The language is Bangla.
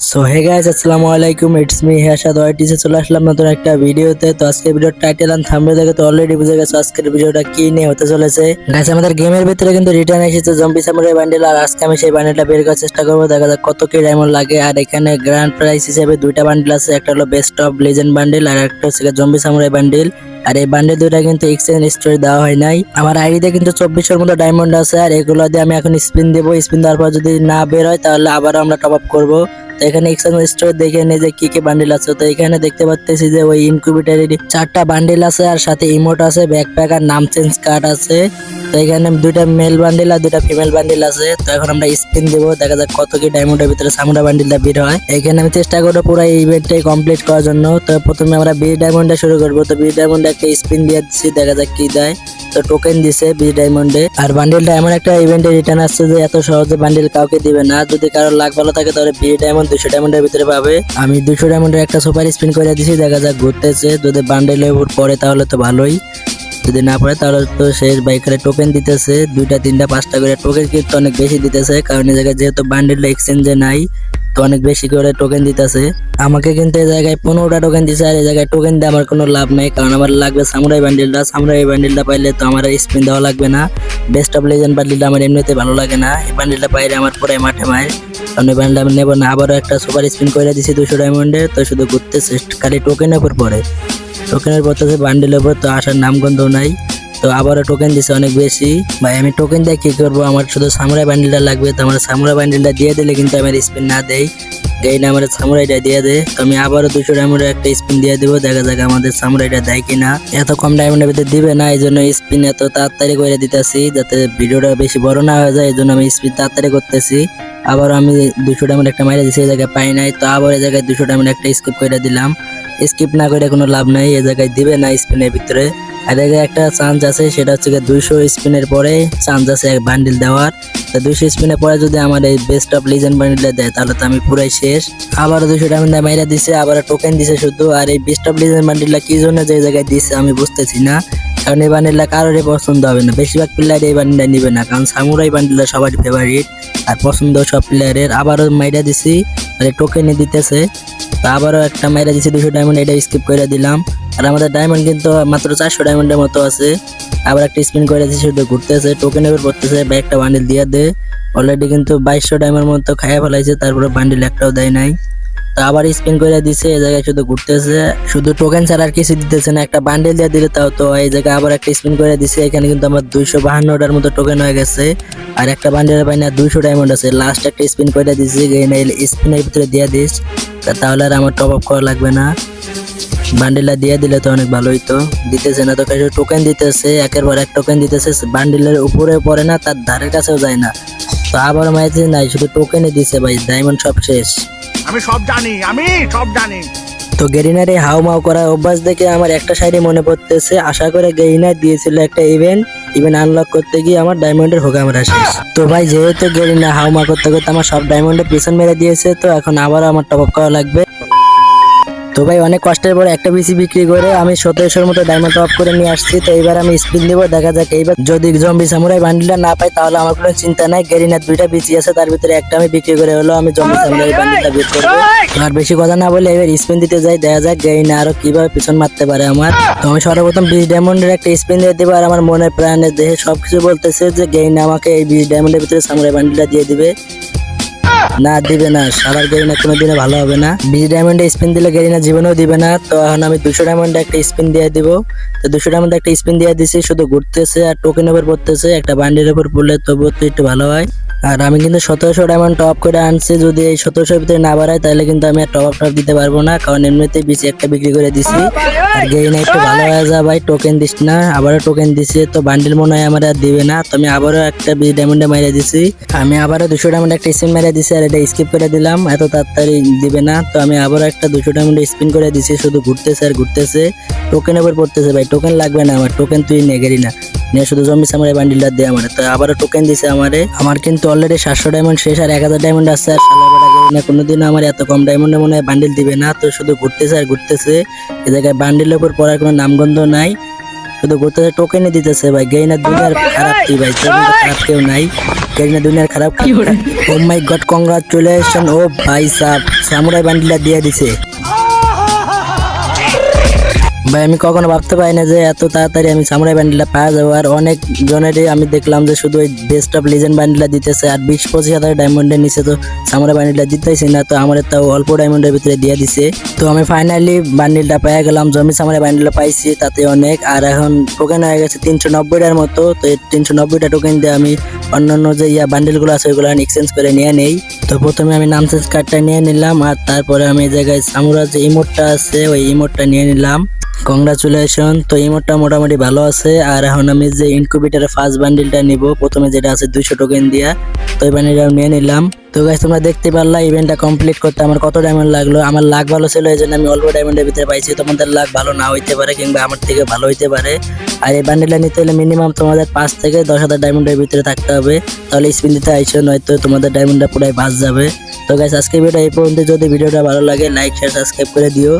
সো হে গাইস আসসালামু আলাইকুম ইটস মি হেয়াসাদ ওয়াইটিসে চলে আসলাম নতুন একটা ভিডিওতে তো আজকে ভিডিওর টাইটেল এন্ড থাম্বনেল দেখে তো অলরেডি বুঝে গেছো আজকের ভিডিওটা কি নিয়ে হতে চলেছে। গাইস আমাদের গেমের ভিতরে কিন্তু রিটার্ন এসেছে জম্বি সামুরাই বান্ডেল আর আজকে আমি সেই বান্ডেলটা বের করার চেষ্টা করব। দেখা যাক কত কি ডায়মন্ড লাগে। আর এখানে গ্র্যান্ড প্রাইস হিসেবে দুইটা বান্ডেল আছে। একটা হলো বেস্ট অফ লেজেন্ড বান্ডেল আর একটা হচ্ছে জম্বি সামুরাই বান্ডেল আর এই বান্ডেল দুইটা কিন্তু এক্সচেঞ্জ স্টোরি দেওয়া হয় নাই। আমার আইডিতে কিন্তু চব্বিশের মতো ডায়মন্ড আছে, আর এগুলো দিয়ে আমি এখন স্পিন দেবো। স্পিন দেওয়ার পর যদি না বের হয়, তাহলে আবারও আমরা টপ আপ করব। তো এখানে এক্সচেঞ্জ স্টোর দেখে নিয়ে যে কি কি বান্ডেল আছে। তো এখানে দেখতে পাচ্তেছি যে ওই ইনকিউবেটারের চারটা বান্ডেল আছে আর সাথে ইমোট আছে ব্যাকপ্যাক আর নাম চেঞ্জ কার্ড আছে। তো এখানে দুইটা মেল বান্ডেল আর দুইটা ফিমেল বান্ডেল আছে। তো এখন আমরা স্পিন দেবো, দেখা যাক কত কি ডায়মন্ডের ভিতরে সামুরা বান্ডেলটা বের হয়। এখানে আমি চেষ্টা করব পুরো এই ইভেন্টটাই কমপ্লিট করার জন্য। তো প্রথমে আমরা বিশ ডায়মন্ডে শুরু করব। তো বিশ ডায়মন্ডে একটা স্পিন দিয়ে দিচ্ছি, দেখা যাক কি দেয়। তো টোকেন দিছে বিশ ডায়মন্ডে আর বান্ডেলটা এমন একটা ইভেন্টে রিটার্ন আসছে যে এত সহজে বান্ডেল কাউকে দিবে না। যদি কারোর লাখ ভালো থাকে তাহলে বিশ ডায়মন্ড দুশো ডায়মন্ডের ভিতরে পাবে। আমি দুশো ডায়মন্ডের একটা সুপার স্পিন করে দিছি, দেখা যাক ঘুরতেছে। যদি বান্ডেলের উপর পড়ে তাহলে তো ভালোই। যদি না পড়ে তাহলে তো সে বাইকারে টোকেন দিতেছে। দুইটা, তিনটা, পাঁচটা করে টোকেন কিন্তু অনেক বেশি দিতেছে। কারণ এই জায়গায় যেহেতু বান্ডেলটা এক্সচেঞ্জে নাই তো অনেক বেশি করে টোকেন দিতেছে। আমাকে কিন্তু এই জায়গায় পনেরোটা টোকেন দিছে আর এই জায়গায় টোকেন দিয়ে আমার কোনো লাভ নেই, কারণ আমার লাগবে সামুরাই বান্ডেলটা সামুরাই বান্ডেলটা পাইলে তো আমার স্পিন দেওয়া লাগবে না। বেস্ট অফ লেজেন্ড বান্ডেলটা আমার এমনিতে ভালো লাগে না। এই বান্ডেলটা পাইলে আমার পুরো মাঠে মায়। কারণ এই বান্ডেলটা আমি নেব না। আবারও একটা সুপার স্পিন করে দিছি দুশো ডায়মন্ডে তো শুধু ঘুরতেছে, খালি টোকেনের উপর পরে টোকেনের পর তো বান্ডেলের উপর তো আসার নামগন্ধ নাই। তো আবারও টোকেন দিছে অনেক বেশি। ভাই, আমি টোকেন দিয়ে কি করব? আমার শুধু সামুরাই বান্ডেলটা লাগবে। তো আমার সামুরাই বান্ডেলটা দিয়ে দিলে কিন্তু আমার স্পিন না দেয় এই না আমার সামুরাইটা দিয়ে দে। তো আমি আবারও দুশো ডায়মন্ডের একটা স্পিন দিয়ে দেবো। দেখা যাক আমাদের সামুরাইটা দেয় কিনা। এত কম ডায়মন্ডের ভিতরে দিবে না, এই জন্য স্পিন এত তাড়াতাড়ি করে দিতেছি, যাতে ভিডিওটা বেশি বড় না হয়ে যায়। এই জন্য আমি স্পিন তাড়াতাড়ি করতেছি। আবার আমি দুশো ডায়মন্ড একটা মাইরে দিচ্ছি এই জায়গায় পাই নাই। তো আবার এই জায়গায় দুশো ডায়মন্ড একটা স্কিপ করে দিলাম। স্কিপ না করে কোনো লাভ নাই, এই জায়গায় দিবে না স্পিনের ভিতরে। আর এর একটা চান্স আছে, সেটা হচ্ছে দুইশো স্পিনের পরে চান্স আছে এক বান্ডিল দেওয়ার। তো দুইশো স্পিনের পরে যদি আমার এই বেস্ট অফ লিজেন্ড বান্ডিলটা দেয়, তাহলে তো আমি পুরাই শেষ। আবার দুইশো ডায়মন্ড মাইরা দিছে আবার টোকেন দিছে শুধু, আর এই বেস্ট অফ লিজেন্ড বান্ডিলটা কি জন্য যে জায়গায় দিছে আমি বুঝতেছি না। কারণ এই বান্ডিলটা কারোরই পছন্দ হবে না। বেশিরভাগ প্লেয়ার এই বান্ডিলটা নিবে না, কারণ সামুরাই বান্ডিলটা সবার ফেভারিট আর পছন্দ সব প্লেয়ারের আবারও মাইরা দিছি, আর টোকেনে দিতেছে। আবারও একটা মাইরা দিছি দুশো ডায়মন্ড এটা স্কিপ করে দিলাম। আর আমাদের ডায়মন্ড কিন্তু মাত্র চারশো ডায়মন্ডের মতো আছে। আবার একটা স্পিন করে দিছি শুধু ঘুরতেছে টোকেন উপর পড়তেছে বা একটা বান্ডিল দিয়ে দে। অলরেডি কিন্তু বাইশশো ডায়মন্ড মতো খাইয়া ফেলাইছে, তারপরে বান্ডিল একটাও দেয় নাই। আবার স্পিন করে দিছে, এই জায়গায় শুধু ঘুরতেছে। শুধু টোকেন ছাড়া আর কিছু দিতেছে না, একটা বান্ডেল দিয়ে দিলে তাও তো। এই জায়গায় আবার একটা স্পিন করে দিছে, এখানে কিন্তু আমার দুইশো বাহান্নটার মতো টোকেন হয়ে গেছে। আর একটা বান্ডেলের পাই না দুইশো ডায়মন্ড আছে। লাস্ট একটা স্পিন করে দিছি স্পিনের ভিতরে দিয়ে দিস। তাহলে আর আমার টপ আপ করা লাগবে না। বান্ডিলটা দিয়ে দিলে তো অনেক ভালোই তো। দিতেছে না তো কিছু টোকেন দিতেছে, একের পর এক টোকেন দিতেছে বান্ডিলের উপরে পড়ে না, তার ধারের কাছেও যায় না। তো আবার মাইতে নাই, শুধু টোকেনই দিছে ভাই ডায়মন্ড সব শেষ। আমি সব জানি, আমি সব জানি। তো গেরিনার এই হাউ মাউ করার অভ্যাস দেখে আমার একটা সাইডে মনে পড়তেছে। আশা করে গেরিনার দিয়েছিল একটা ইভেন্ট ইভেন্ট আনলক করতে গিয়ে আমার ডায়মন্ডের হোক আমরা আসে। তো ভাই, যেহেতু গেরিনা হাউ মা করতে করতে আমার সব ডায়মন্ডের পিছন মেরে দিয়েছে, তো এখন আবারও আমার টপ করা লাগবে। তো ভাই, অনেক কষ্টের পরে একটা পিসি বিক্রি করে আমি সতেরোশোর মতো ডায়মন্ড টপ করে নিয়ে আসছি। তো এবার আমি স্পিন দেবো দেখা যাক। এইবার যদি জম্বি সামুরাই বান্ডিলটা না পাই, তাহলে আমার কোনো চিন্তা নাই। গেরিনার দুইটা পিসি আছে, তার ভিতরে একটা আমি বিক্রি করে হলো, আমি জম্বি সামুরাই বান্ডিলটা বের করব। আর বেশি কথা না বলে এবার স্পিন দিতে যাই, দেখা যাক গেরিনা আরও কীভাবে পিছন মারতে পারে আমার। তো আমি সর্বপ্রথম বিশ ডায়মন্ডের একটা স্পিন দিয়ে দেবো, আর আমার মনে প্রাণে দেহে সবকিছু বলতেছে যে গেরিনা আমাকে এই বিশ ডায়মন্ডের ভিতরে সামুরাই বান্ডিলটা দিয়ে দিবে। না, দিবে না। সারার গেরিনা কোনোদিনও ভালো হবে না। বিশ ডায়মন্ডে স্পিন দিলে গেরিনা জীবনেও দিবে না। তো এখন আমি দুশো ডায়মন্ডে একটা স্পিন দিয়ে দিব। তো দুশো ডায়মন্ডে একটা স্পিন দিয়ে দিছি। শুধু ঘুরতেছে আর টোকেন ওপর পড়তেছে। একটা বান্ডির ওপর পড়লে তবুও তো একটু ভালো হয়। আর আমি কিন্তু সতেরোশো ডায়মন্ড টপ করে আনছি। যদি এই সতেরোশোর ভিতরে না বাড়ায়, তাহলে কিন্তু আমি আর টপ টপ দিতে পারব না, কারণ এমনিতেই বেশি একটা বিক্রি করে দিছি। আর গেরিনা একটু ভালো হয়ে যা ভাই টোকেন দিস না, আবারও টোকেন দিছে। তো বান্ডিল মনে হয় আমার আর দিবে না, তো আমি আবারও একটা বিশ ডায়মন্ডে মেরে দিছি। আমি আবারও দুশো ডায়মন্ড একটা স্পিন মেরে দিছি, আর এটা স্কিপ করে দিলাম, এত তাড়াতাড়ি দিবে না। তো আমি আবারও একটা দুশো ডায়মন্ড স্পিন করে দিছি, শুধু ঘুরতেছে আর ঘুরতেছে। টোকেনের উপর পড়তেছে ভাই টোকেন লাগবে না আমার টোকেন তুই নে। গেরিনা নিয়ে শুধু জমি সামরে বান্ডিলটা দে আমার। তো আবারও টোকেন দিছে আমারে। আমার কিন্তু অলরেডি সাতশো ডায়মন্ড শেষ আর এক হাজার ডায়মন্ড আছে। আর সালা কোনোদিনও আমার এত কম ডায়মন্ডে মনে হয় বান্ডিল দিবে না। তো শুধু ঘুরতেছে আর ঘুরতেছে। এ জায়গায় বান্ডিলের উপর পড়ার কোনো নামগন্ধ নাই। শুধু ঘুরতেছে টোকেনই দিতেছে ভাই। গেইনা দুনিয়ার খারাপ কি ভাই? খারাপ কেউ নাই। গেইনা দুনিয়ার খারাপ কি ও মাই গড কংগ্রাচুলেশন ও ভাই সাহ সামুরাই বান্ডিলটা দিয়ে দিছে। ভাই, আমি কখনো ভাবতে পারি না যে এত তাড়াতাড়ি আমি সামুরাই ব্যান্ডেলটা পাওয়া যাব। আর অনেক জনেরই আমি দেখলাম যে শুধু ওই বেস্ট অফ লিজেন্ড ব্যান্ডেলটা দিতেছে, আর বিশ, পঁচিশ হাজার ডায়মন্ডের নিচে তো সামুরাই ব্যান্ডেলটা দিতেছি না, তো আমার তাও অল্প ডায়মন্ডের ভিতরে দিয়ে দিছে। তো আমি ফাইনালি বান্ডিলটা পেয়ে গেলাম জমি সামুরাই ব্যান্ডেলটা পাইছি, তাতে অনেক। আর এখন টোকেন হয়ে গেছে তিনশো নব্বইটার মতো, তো এই তিনশো নব্বইটা টোকেন দিয়ে আমি অন্যান্য যে ইয়া বান্ডেলগুলো আছে, ওইগুলো আমি এক্সচেঞ্জ করে নিয়ে নেই। তো প্রথমে আমি নাম চেঞ্জ কার্ডটা নিয়ে নিলাম, আর তারপরে আমি এই জায়গায় সামুরা যে ইমোটটা আছে, ওই ইমোটটা নিয়ে নিলাম। কংগ্রাচুলেশন তো ইমোটটা মোটামুটি ভালো আছে। আর এখন আমি যে ইনকিউবেটারের ফার্স্ট বান্ডিলটা নিব, প্রথমে যেটা আছে দুইশো টোকেন দিয়া, তো এই বান্ডিলটা নিয়ে নিলাম। তো গাইস তোমরা দেখতে পারলা ইভেন্টটা কমপ্লিট করতে আমার কত ডায়মন্ড লাগল? আমার লাখ ভালো ছিল, এই জন্য আমি অল্প ডায়মন্ডের ভিতরে পাইছি। তোমাদের লাখ ভালো না হইতে পারে, কিংবা আমার থেকে ভালো হইতে পারে। আর এই বান্ডিলটা নিতে হলে মিনিমাম তোমাদের পাঁচ থেকে দশ হাজার ডায়মন্ডের ভিতরে থাকতে হবে। তাহলে স্পিন দিতে আইসো নয়তো তোমাদের ডায়মন্ডটা পুরাই বাস যাবে। তো গাইস আজকে ভিডিও এই পর্যন্ত। যদি ভিডিওটা ভালো লাগে লাইক শেয়ার সাবস্ক্রাইব করে দিও।